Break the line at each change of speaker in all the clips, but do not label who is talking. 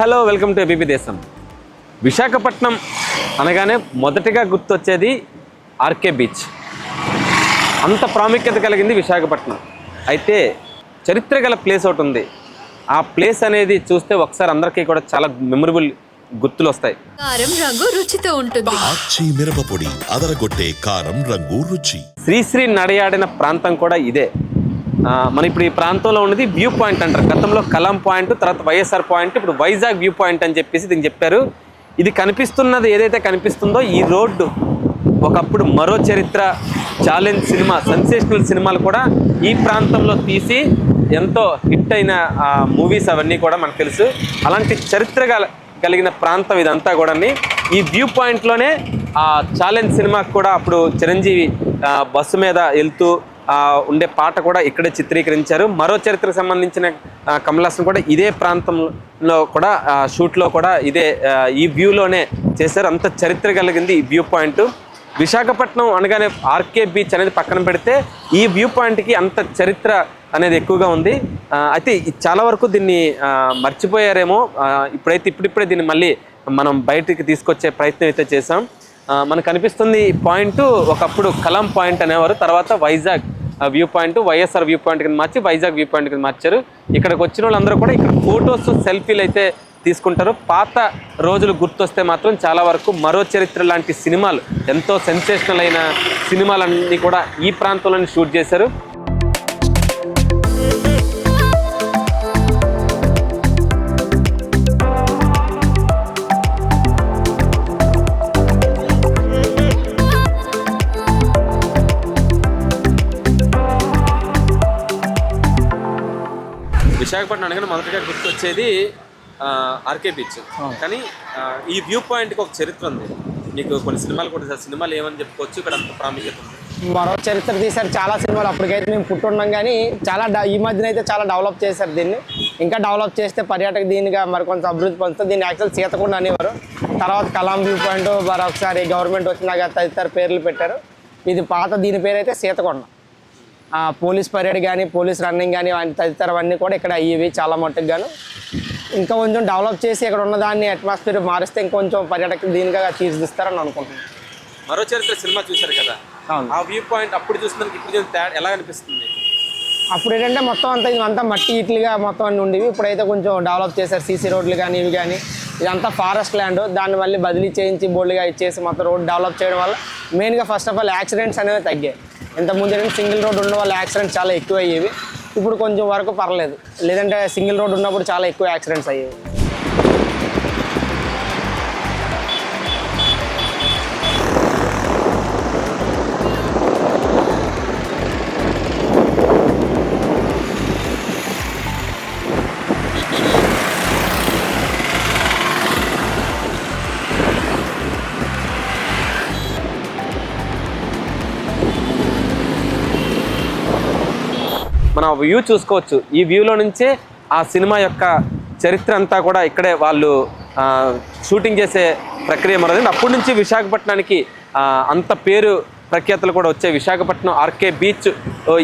Hello welcome to ABP Desam. Visakhapatnam అనగానే మొదటగా గుర్తొచ్చేది ఆర్కే బీచ్. అంత ప్రాముఖ్యత కలిగింది విశాఖపట్నం. అయితే చరిత్ర గల ప్లేస్ ఒకటి ఉంది. ఆ ప్లేస్ అనేది చూస్తే ఒకసారి అందరికీ కూడా చాలా మెమరబుల్ గుర్తులు వస్తాయి
కారం రంగు రుచితో ఉంటుంది.
ఆచి అదరగొట్టే కారం రంగు రుచి.
శ్రీశ్రీ నడయాడిన ప్రాంతం కూడా ఇదే. మన ఇప్పుడు ఈ ప్రాంతంలో ఉన్నది వ్యూ పాయింట్ అంటారు. గతంలో కలం పాయింట్ తర్వాత వైఎస్ఆర్ పాయింట్ ఇప్పుడు వైజాగ్ వ్యూ పాయింట్ అని చెప్పేసి దీనికి చెప్పారు. ఇది కనిపిస్తున్నది ఏదైతే కనిపిస్తుందో ఈ రోడ్డు. ఒకప్పుడు మరో చరిత్ర ఛాలెంజ్ సినిమా సెన్సేషనల్ సినిమాలు కూడా ఈ ప్రాంతంలో తీసి ఎంతో హిట్ అయిన మూవీస్ అవన్నీ కూడా మనకు తెలుసు. అలాంటి చరిత్ర కలిగిన ప్రాంతం ఇదంతా కూడా ఈ వ్యూ పాయింట్లోనే ఆ ఛాలెంజ్ సినిమాకి కూడా అప్పుడు చిరంజీవి బస్సు మీద వెళ్తూ ఉండే పాట కూడా ఇక్కడే చిత్రీకరించారు. మరో చరిత్రకు సంబంధించిన కమలాసన్ కూడా ఇదే ప్రాంతంలో కూడా షూట్లో కూడా ఇదే ఈ వ్యూలోనే చేశారు. అంత చరిత్ర కలిగింది ఈ వ్యూ పాయింట్. విశాఖపట్నం అనగానే ఆర్కే బీచ్ అనేది పక్కన పెడితే ఈ వ్యూ పాయింట్కి అంత చరిత్ర అనేది ఎక్కువగా ఉంది. అయితే చాలా వరకు దీన్ని మర్చిపోయారేమో. ఇప్పుడైతే ఇప్పుడిప్పుడే దీన్ని మళ్ళీ మనం బయటికి తీసుకొచ్చే ప్రయత్నం అయితే చేసాం మనకు కనిపిస్తుంది ఈ పాయింట్ ఒకప్పుడు కలాం పాయింట్ అనేవారు. తర్వాత Vizag view point YSR view point కింద మార్చి వైజాగ్ వ్యూ పాయింట్ కింద మార్చారు. ఇక్కడికి వచ్చిన వాళ్ళందరూ కూడా ఇక్కడ ఫొటోస్ సెల్ఫీలు అయితే తీసుకుంటారు. పాత రోజులు గుర్తొస్తే మాత్రం చాలా వరకు మరో చరిత్ర లాంటి సినిమాలు ఎంతో సెన్సేషనల్ అయిన సినిమాలన్నీ కూడా ఈ ప్రాంతంలోనే షూట్ చేశారు. విశాఖపట్నం అనగానే మొదటగా గుర్తొచ్చేది ఆర్కే బీచ్ కానీ ఈ వ్యూ పాయింట్కి ఒక చరిత్ర ఉంది. మీకు కొన్ని సినిమాలు కూడా. సినిమాలు ఏమని చెప్పుకోవచ్చు? ఇక్కడ అంత ప్రాముఖ్యత ఉంది.
మరో చరిత్ర తీశారు. చాలా సినిమాలు అప్పటికైతే మేము పుట్టున్నాం కానీ చాలా డ- ఈ మధ్యన అయితే చాలా డెవలప్ చేశారు దీన్ని. ఇంకా డెవలప్ చేస్తే పర్యాటక దీనిగా మరి కొంత అభివృద్ధి పొందుతుంది దీన్ని యాక్చువల్ సీతకుండా అనేవారు. తర్వాత కలాం వ్యూ పాయింట్ మరొకసారి గవర్నమెంట్ వచ్చినాక తదితర పేర్లు పెట్టారు. ఇది పాత దీని పేరు అయితే సీతకొండ పోలీస్ పరేడ్ కానీ పోలీస్ రన్నింగ్ కానీ తదితరవన్నీ కూడా ఇక్కడ అయ్యేవి చాలా మట్టుకు గాను. ఇంకా కొంచెం డెవలప్ చేసి ఇక్కడ ఉన్న దాన్ని అట్మాస్ఫియర్ మారిస్తే ఇంకొంచెం పర్యాటక దీనిగా తీర్చిదిస్తారని అనుకుంటున్నాను.
మరో చరిత్ర సినిమా చూశారు కదా. ఆ వ్యూ పాయింట్ అప్పుడు చూసినందుకు ఇప్పుడు తేడా ఎలా అనిపిస్తుంది?
అప్పుడు ఏంటంటే మొత్తం అంతా ఇదంతా మట్టి ఇట్లుగా మొత్తం అన్ని ఉండేవి. ఇప్పుడైతే కొంచెం డెవలప్ చేశారు సీసీ రోడ్లు కానీ ఇవి కానీ ఇదంతా ఫారెస్ట్ ల్యాండ్ దాన్ని మళ్ళీ బదిలీ చేయించి బోల్డ్గా ఇచ్చేసి మొత్తం రోడ్ డెవలప్ చేయడం వల్ల మెయిన్గా ఫస్ట్ ఆఫ్ ఆల్ యాక్సిడెంట్స్ అనేవి తగ్గాయి. ఇంతకుముందు ఏంటంటే సింగిల్ రోడ్ ఉన్న వాళ్ళ యాక్సిడెంట్స్ చాలా ఎక్కువ అయ్యేవి ఇప్పుడు కొంచెం వరకు పర్లేదు. లేదంటే సింగిల్ రోడ్ ఉన్నప్పుడు చాలా ఎక్కువ యాక్సిడెంట్స్ అయ్యేవి.
మనం వ్యూ చూసుకోవచ్చు. ఈ వ్యూలో నుంచే ఆ సినిమా యొక్క చరిత్ర అంతా కూడా ఇక్కడే వాళ్ళు షూటింగ్ చేసే ప్రక్రియ మొదలైంది. అప్పటి నుంచి విశాఖపట్నానికి అంత పేరు ప్రఖ్యాతలు కూడా వచ్చాయి. విశాఖపట్నం ఆర్కే బీచ్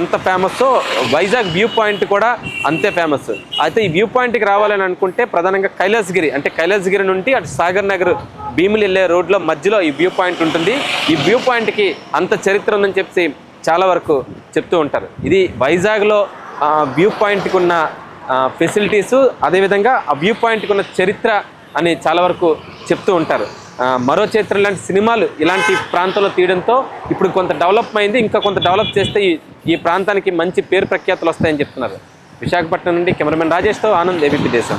ఎంత ఫేమస్సో వైజాగ్ వ్యూ పాయింట్ కూడా అంతే ఫేమస్ అయితే ఈ వ్యూ పాయింట్కి రావాలని అనుకుంటే ప్రధానంగా కైలాసగిరి అంటే కైలాసగిరి నుండి అటు సాగర్ నగర్ భీములు వెళ్ళే రోడ్లో మధ్యలో ఈ వ్యూ పాయింట్ ఉంటుంది. ఈ వ్యూ పాయింట్కి అంత చరిత్ర ఉందని చెప్పి చాలా వరకు చెప్తూ ఉంటారు. ఇది వైజాగ్లో వ్యూ పాయింట్కి ఉన్న ఫెసిలిటీసు అదేవిధంగా ఆ వ్యూ పాయింట్కి ఉన్న చరిత్ర అని చాలా వరకు చెప్తూ ఉంటారు. మరో చరిత్ర లాంటి సినిమాలు ఇలాంటి ప్రాంతంలో తీయడంతో ఇప్పుడు కొంత డెవలప్ అయింది ఇంకా కొంత డెవలప్ చేస్తే ఈ ఈ ప్రాంతానికి మంచి పేరు ప్రఖ్యాతులు వస్తాయని చెప్తున్నారు. విశాఖపట్నం నుండి కెమెరామెన్ రాజేష్తో ఆనంద్ ఏబీపీ దేశం.